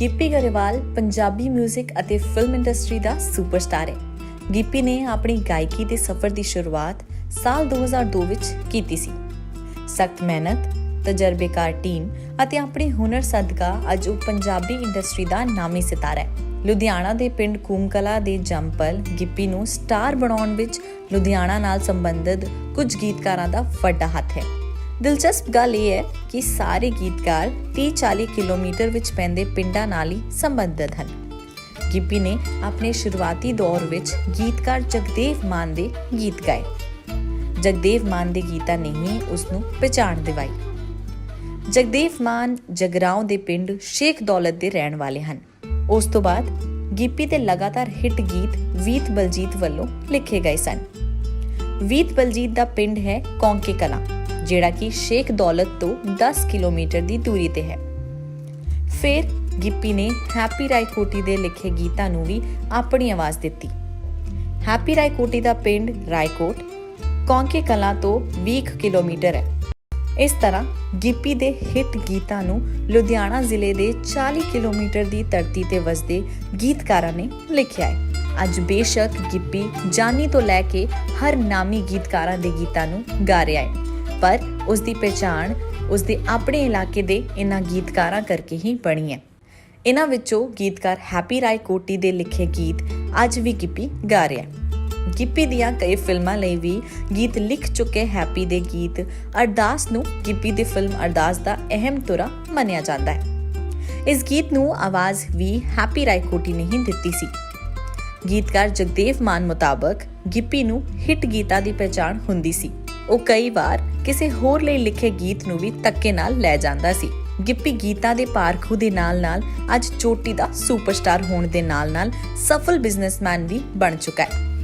ਗਿੱਪੀ ਗਰੇਵਾਲ ਪੰਜਾਬੀ 뮤직 ਅਤੇ film industry ਦਾ superstar ਹੈ। ਗਿੱਪੀ ਨੇ ਆਪਣੀ ਗਾਇਕੀ ਦੇ ਸਫ਼ਰ ਦੀ ਸ਼ੁਰੂਆਤ ਸਾਲ 2002 ਵਿੱਚ ਕੀਤੀ ਸੀ। ਸਖਤ ਮਿਹਨਤ, ਤਜਰਬੇਕਾਰ ਟੀਮ ਅਤੇ ਆਪਣੇ ਹੁਨਰ ਸਦਕਾ ਅੱਜ ਉਹ ਪੰਜਾਬੀ ਇੰਡਸਟਰੀ ਦਾ ਨਾਮੀ ਸਿਤਾਰਾ ਹੈ। ਲੁਧਿਆਣਾ ਦੇ ਪਿੰਡ ਕੂਮਕਲਾ ਦੇ ਜੰਪਲ ਗਿੱਪੀ ਨੂੰ ਸਟਾਰ ਬਣਾਉਣ ਵਿੱਚ ਲੁਧਿਆਣਾ ਨਾਲ ਸੰਬੰਧਿਤ ਕੁਝ ਗੀਤਕਾਰਾਂ ਦਾ ਵੱਡਾ ਹੱਥ ਹੈ। ਦਿਲਚਸਪ ਗੱਲ ਇਹ ਹੈ ਕਿ ਸਾਰੇ ਗੀਤਕਾਰ 30-40 ਕਿਲੋਮੀਟਰ ਵਿੱਚ ਪੈਂਦੇ ਪਿੰਡਾਂ ਨਾਲ ਹੀ ਸੰਬੰਧਿਤ ਹਨ। ਗਿੱਪੀ ਨੇ ਆਪਣੇ ਸ਼ੁਰੂਆਤੀ ਦੌਰ ਵਿੱਚ ਗੀਤਕਾਰ ਜਗਦੇਵ ਮਾਨ ਦੇ ਗੀਤ ਗਾਏ। ਜਗਦੇਵ ਮਾਨ ਦੇ ਗੀਤਾਂ ਨੇ ਹੀ ਉਸ ਨੂੰ ਪਛਾਣ ਦਿਵਾਈ। ਜਗਦੇਵ ਮਾਨ ਜਗਰਾਉਂ ਦੇ ਪਿੰਡ ਸ਼ੇਖ ਦੌਲਤ ਦੇ ਰਹਿਣ ਵਾਲੇ ਹਨ। ਉਸ ਤੋਂ ਬਾਅਦ ਗਿੱਪੀ ਦੇ ਲਗਾਤਾਰ ਹਿੱਟ ਗੀਤ ਵੀਤ ਬਲਜੀਤ ਵੱਲੋਂ ਲਿਖੇ ਗਏ ਸਨ। ਵੀਤ ਬਲਜੀਤ ਦਾ ਪਿੰਡ ਹੈ ਕੌਂਕੇ ਕਲਾਂ। ਜਿਹੜਾ ਕਿ ਸ਼ੇਖ ਦੌਲਤ ਤੋਂ 10 ਕਿਲੋਮੀਟਰ ਦੀ ਦੂਰੀ ਤੇ ਹੈ। ਫਿਰ ਗਿੱਪੀ ਨੇ ਹੈਪੀ ਰਾਏਕੋਟੀ ਦੇ ਲਿਖੇ ਗੀਤਾਂ ਨੂੰ ਵੀ ਆਪਣੀ ਆਵਾਜ਼ ਦਿੱਤੀ। ਹੈਪੀ ਰਾਏਕੋਟੀ ਦਾ ਪਿੰਡ ਰਾਏਕੋਟ, ਕੌਂਕੇ ਕਲਾਂ ਤੋਂ 20 ਕਿਲੋਮੀਟਰ ਹੈ। ਇਸ ਤਰ੍ਹਾਂ ਗਿੱਪੀ ਦੇ ਹਿੱਟ ਗੀਤਾਂ ਨੂੰ ਲੁਧਿਆਣਾ ਜ਼ਿਲ੍ਹੇ ਦੇ 40 ਕਿਲੋਮੀਟਰ ਦੀ ਧਰਤੀ ਤੇ ਵਸਦੇ ਗੀਤਕਾਰਾਂ ਨੇ ਲਿਖਿਆ ਹੈ। ਅੱਜ ਬੇਸ਼ੱਕ ਗਿੱਪੀ ਜਾਨੀ ਤੋਂ ਲੈ ਕੇ ਹਰ ਨਾਮੀ ਗੀਤਕਾਰਾਂ ਦੇ ਗੀਤਾਂ ਨੂੰ ਗਾ ਰਿਹਾ ਹੈ। ਪਰ ਉਸ ਦੀ ਪਛਾਣ ਉਸ ਦੇ ਆਪਣੇ ਇਲਾਕੇ ਦੇ ਇਹਨਾਂ ਗੀਤਕਾਰਾਂ ਕਰਕੇ ਹੀ ਬਣੀ ਹੈ। ਇਹਨਾਂ ਵਿੱਚੋਂ ਗੀਤਕਾਰ ਹੈਪੀ ਰਾਏ ਕੋਟੀ ਦੇ ਲਿਖੇ ਗੀਤ ਅੱਜ ਵੀ ਗਿੱਪੀ ਗਾ ਰਿਹਾ ਹੈ। ਗਿੱਪੀ ਦੀਆਂ ਕਈ ਫਿਲਮਾਂ ਲਈ ਵੀ ਗੀਤ ਲਿਖ ਚੁੱਕੇ ਹੈਪੀ ਦੇ ਗੀਤ ਅਰਦਾਸ ਨੂੰ ਗਿੱਪੀ ਦੀ ਫਿਲਮ ਅਰਦਾਸ ਦਾ ਅਹਿਮ ਤੁਰਾ ਮੰਨਿਆ ਜਾਂਦਾ ਹੈ। ਇਸ ਗੀਤ ਨੂੰ ਆਵਾਜ਼ ਵੀ ਹੈਪੀ ਰਾਏ ਕੋਟੀ ਨੇ ਹੀ ਦਿੱਤੀ ਸੀ। ਗੀਤਕਾਰ ਜਗਦੇਵ ਮਾਨ ਮੁਤਾਬਕ ਗਿੱਪੀ ਨੂੰ ਹਿੱਟ ਗੀਤਾਂ ਦੀ ਪਛਾਣ ਹੁੰਦੀ ਸੀ। ਉਹ ਕਈ ਵਾਰ ਕਿਸੇ ਹੋਰ ਲਈ ਲਿਖੇ ਗੀਤ ਨੂੰ ਵੀ ਤੱਕੇ ਨਾਲ ਲੈ ਜਾਂਦਾ ਸੀ। ਗਿੱਪੀ ਗੀਤਾ ਦੇ ਪਾਰਖੂ ਦੇ ਨਾਲ-ਨਾਲ ਅੱਜ ਚੋਟੀ ਦਾ ਸੁਪਰਸਟਾਰ ਹੋਣ ਦੇ ਨਾਲ-ਨਾਲ ਸਫਲ ਬਿਜ਼ਨਸਮੈਨ ਵੀ ਬਣ ਚੁੱਕਾ ਹੈ।